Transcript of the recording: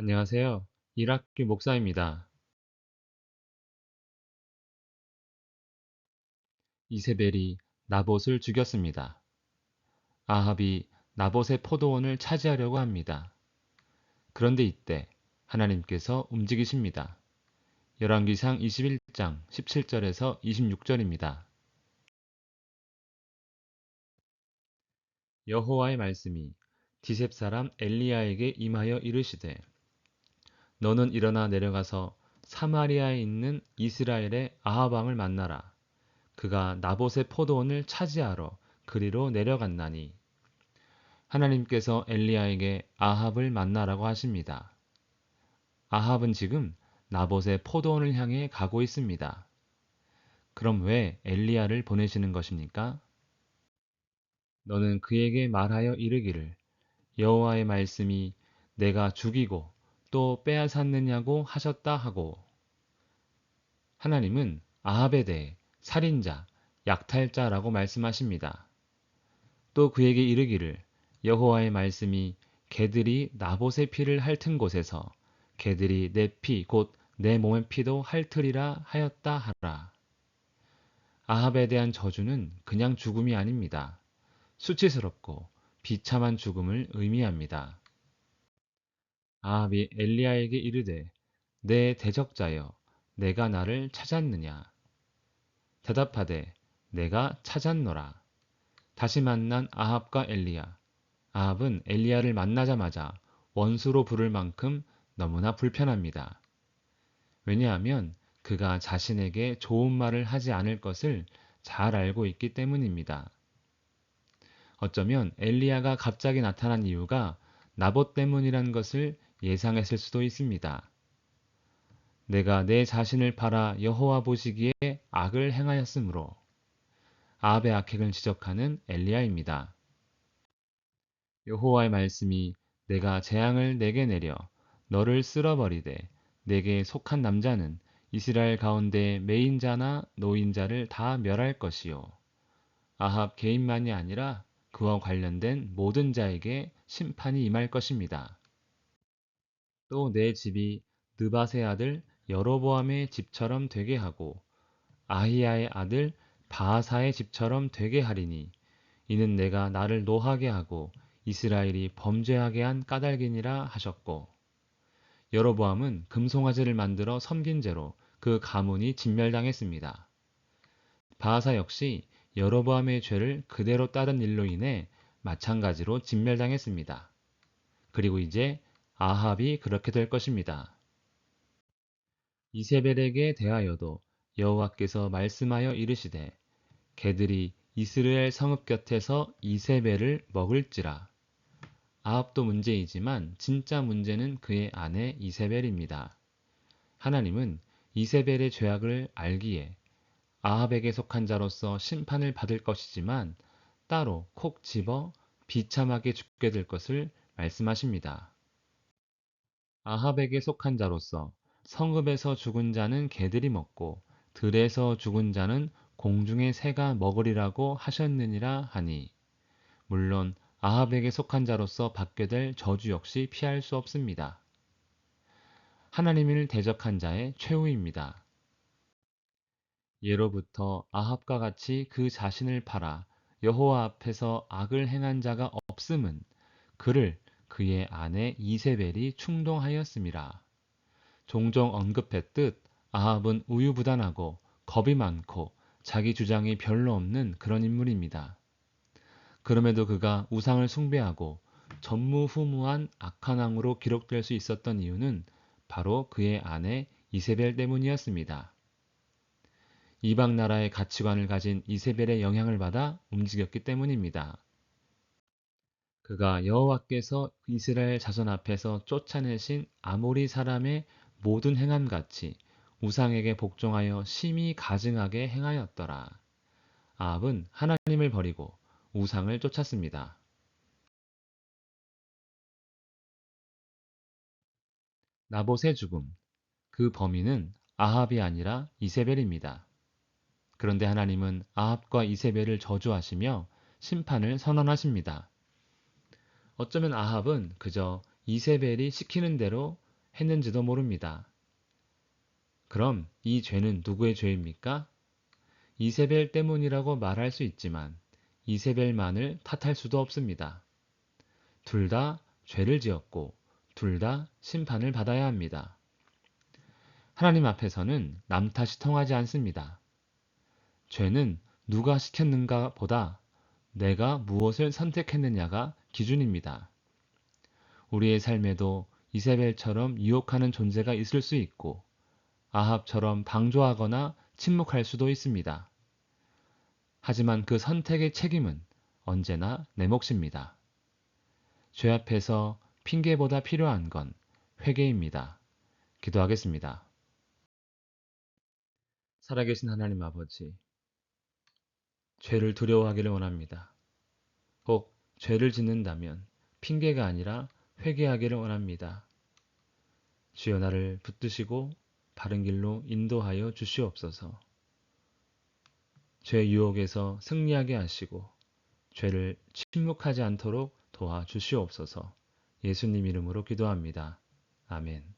안녕하세요. 일학교 목사입니다. 이세벨이 나봇을 죽였습니다. 아합이 나봇의 포도원을 차지하려고 합니다. 그런데 이때 하나님께서 움직이십니다. 열왕기상 21장 17절에서 26절입니다. 여호와의 말씀이 디셉 사람 엘리야에게 임하여 이르시되 너는 일어나 내려가서 사마리아에 있는 이스라엘의 아합 왕을 만나라 그가 나봇의 포도원을 차지하러 그리로 내려갔나니 하나님께서 엘리야에게 아합을 만나라고 하십니다. 아합은 지금 나봇의 포도원을 향해 가고 있습니다. 그럼 왜 엘리야를 보내시는 것입니까? 너는 그에게 말하여 이르기를 여호와의 말씀이 내가 죽이고 또 빼앗았느냐고 하셨다 하고 하나님은 아합에 대해 살인자, 약탈자라고 말씀하십니다. 또 그에게 이르기를 여호와의 말씀이 개들이 나봇의 피를 핥은 곳에서 개들이 내 피 곧 내 몸의 피도 핥으리라 하였다 하라. 아합에 대한 저주는 그냥 죽음이 아닙니다. 수치스럽고 비참한 죽음을 의미합니다. 아합이 엘리야에게 이르되 내 대적자여 내가 나를 찾았느냐 대답하되 내가 찾았노라 다시 만난 아합과 엘리야 아합은 엘리야를 만나자마자 원수로 부를 만큼 너무나 불편합니다. 왜냐하면 그가 자신에게 좋은 말을 하지 않을 것을 잘 알고 있기 때문입니다. 어쩌면 엘리야가 갑자기 나타난 이유가 나봇 때문이란 것을 예상했을 수도 있습니다. 내가 내 자신을 팔아 여호와 보시기에 악을 행하였으므로 아합의 악행을 지적하는 엘리야입니다. 여호와의 말씀이 내가 재앙을 내게 내려 너를 쓸어버리되 내게 속한 남자는 이스라엘 가운데 매인자나 노인자를 다 멸할 것이요 아합 개인만이 아니라 그와 관련된 모든 자에게 심판이 임할 것입니다. 또 내 집이 느바세 아들 여로보암의 집처럼 되게 하고 아히야의 아들 바하사의 집처럼 되게 하리니 이는 내가 나를 노하게 하고 이스라엘이 범죄하게 한 까닭이니라 하셨고 여로보암은 금송아지를 만들어 섬긴 죄로 그 가문이 진멸당했습니다. 바하사 역시 여로보암의 죄를 그대로 따른 일로 인해 마찬가지로 진멸당했습니다. 그리고 이제 아합이 그렇게 될 것입니다. 이세벨에게 대하여도 여호와께서 말씀하여 이르시되 개들이 이스라엘 성읍 곁에서 이세벨을 먹을지라. 아합도 문제이지만 진짜 문제는 그의 아내 이세벨입니다. 하나님은 이세벨의 죄악을 알기에 아합에게 속한 자로서 심판을 받을 것이지만 따로 콕 집어 비참하게 죽게 될 것을 말씀하십니다. 아합에게 속한 자로서 성읍에서 죽은 자는 개들이 먹고 들에서 죽은 자는 공중의 새가 먹으리라고 하셨느니라 하니 물론 아합에게 속한 자로서 받게 될 저주 역시 피할 수 없습니다. 하나님을 대적한 자의 최후입니다. 예로부터 아합과 같이 그 자신을 팔아 여호와 앞에서 악을 행한 자가 없음은 그를 그의 아내 이세벨이 충동하였음이라. 종종 언급했듯 아합은 우유부단하고 겁이 많고 자기 주장이 별로 없는 그런 인물입니다. 그럼에도 그가 우상을 숭배하고 전무후무한 악한 왕으로 기록될 수 있었던 이유는 바로 그의 아내 이세벨 때문이었습니다. 이방 나라의 가치관을 가진 이세벨의 영향을 받아 움직였기 때문입니다. 그가 여호와께서 이스라엘 자손 앞에서 쫓아내신 아모리 사람의 모든 행함 같이 우상에게 복종하여 심히 가증하게 행하였더라. 아합은 하나님을 버리고 우상을 쫓았습니다. 나봇의 죽음. 그 범인은 아합이 아니라 이세벨입니다. 그런데 하나님은 아합과 이세벨을 저주하시며 심판을 선언하십니다. 어쩌면 아합은 그저 이세벨이 시키는 대로 했는지도 모릅니다. 그럼 이 죄는 누구의 죄입니까? 이세벨 때문이라고 말할 수 있지만 이세벨만을 탓할 수도 없습니다. 둘 다 죄를 지었고 둘 다 심판을 받아야 합니다. 하나님 앞에서는 남 탓이 통하지 않습니다. 죄는 누가 시켰는가 보다 내가 무엇을 선택했느냐가 기준입니다. 우리의 삶에도 이세벨처럼 유혹하는 존재가 있을 수 있고 아합처럼 방조하거나 침묵할 수도 있습니다. 하지만 그 선택의 책임은 언제나 내 몫입니다. 죄 앞에서 핑계보다 필요한 건 회개입니다. 기도하겠습니다. 살아계신 하나님 아버지, 죄를 두려워하기를 원합니다. 꼭 죄를 짓는다면 핑계가 아니라 회개하기를 원합니다. 주여 나를 붙드시고 바른 길로 인도하여 주시옵소서. 죄 유혹에서 승리하게 하시고 죄를 침묵하지 않도록 도와 주시옵소서. 예수님 이름으로 기도합니다. 아멘.